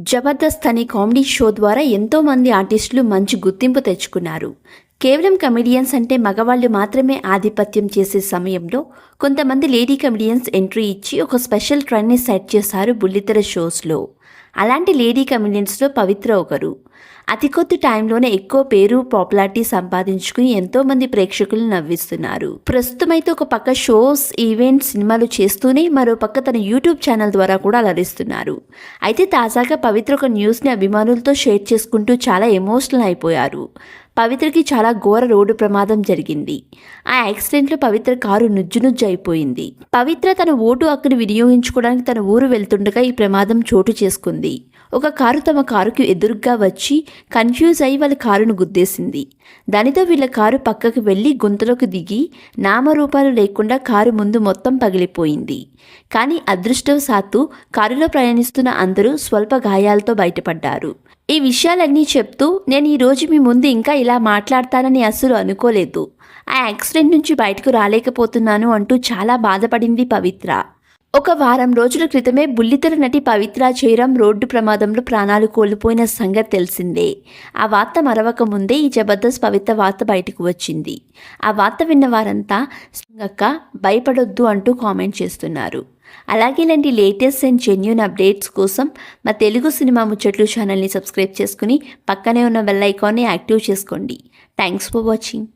జబర్దస్త్ అనే comedy show ద్వారా ఎంతో మంది ఆర్టిస్టులు మంచి గుర్తింపు తెచ్చుకున్నారు. కేవలం కమెడియన్స్ అంటే మగవాళ్ళు మాత్రమే ఆధిపత్యం చేసే సమయంలో కొంతమంది లేడీ కమెడియన్స్ ఎంట్రీ ఇచ్చి ఒక స్పెషల్ ట్రెండ్ని సెట్ చేశారు బుల్లితెర షోస్లో. అలాంటి లేడీ కమెడియన్స్లో పవిత్ర ఒకరు. అతి కొద్ది టైంలోనే ఎక్కువ పేరు పాపులారిటీ సంపాదించుకుని ఎంతోమంది ప్రేక్షకులు నవ్విస్తున్నారు. ప్రస్తుతం అయితే ఒక పక్క షోస్ ఈవెంట్స్ సినిమాలు చేస్తూనే మరో పక్క తన యూట్యూబ్ ఛానల్ ద్వారా కూడా అలరిస్తున్నారు. అయితే తాజాగా పవిత్ర ఒక న్యూస్ని అభిమానులతో షేర్ చేసుకుంటూ చాలా ఎమోషనల్ అయిపోయారు. పవిత్రకి చాలా ఘోర రోడ్డు ప్రమాదం జరిగింది. ఆ యాక్సిడెంట్లో పవిత్ర కారు నుజ్జు నుజ్జు అయిపోయింది పవిత్ర తన ఓటు హక్కును వినియోగించుకోవడానికి తన ఊరు వెళ్తుండగా ఈ ప్రమాదం చోటు చేసుకుంది. ఒక కారు తమ కారుకి ఎదురుగా వచ్చి కన్ఫ్యూజ్ అయి వాళ్ళ కారును గుద్దేసింది. దానితో వీళ్ళ కారు పక్కకు వెళ్ళి గుంతలోకి దిగి నామరూపాలు లేకుండా కారు ముందు మొత్తం పగిలిపోయింది. కానీ అదృష్టవశాత్తు కారులో ప్రయాణిస్తున్న అందరూ స్వల్ప గాయాలతో బయటపడ్డారు. ఈ విషయాలన్నీ చెప్తూ నేను ఈరోజు మీ ముందు ఇంకా ఇలా మాట్లాడతానని అస్సలు అనుకోలేదు. ఆ యాక్సిడెంట్ నుంచి బయటకు రాలేకపోతున్నాను అంటూ చాలా బాధపడింది పవిత్ర. ఒక వారం రోజుల క్రితమే బుల్లితెర నటి పవిత్ర జయరాం రోడ్డు ప్రమాదంలో ప్రాణాలు కోల్పోయిన సంగతి తెలిసిందే. ఆ వార్త మరవక ముందే ఈ జబర్దస్త్ పవిత్ర వార్త బయటకు వచ్చింది. ఆ వార్త విన్న వారంతా సంగక్క భయపడొద్దు అంటూ కామెంట్ చేస్తున్నారు. అలాగే ఇలాంటి లేటెస్ట్ అండ్ జెన్యున్ అప్డేట్స్ కోసం మా తెలుగు సినిమా ముచ్చట్లు ఛానల్ని సబ్స్క్రైబ్ చేసుకుని పక్కనే ఉన్న బెల్ ఐకాన్ని యాక్టివ్ చేసుకోండి. Thanks for watching.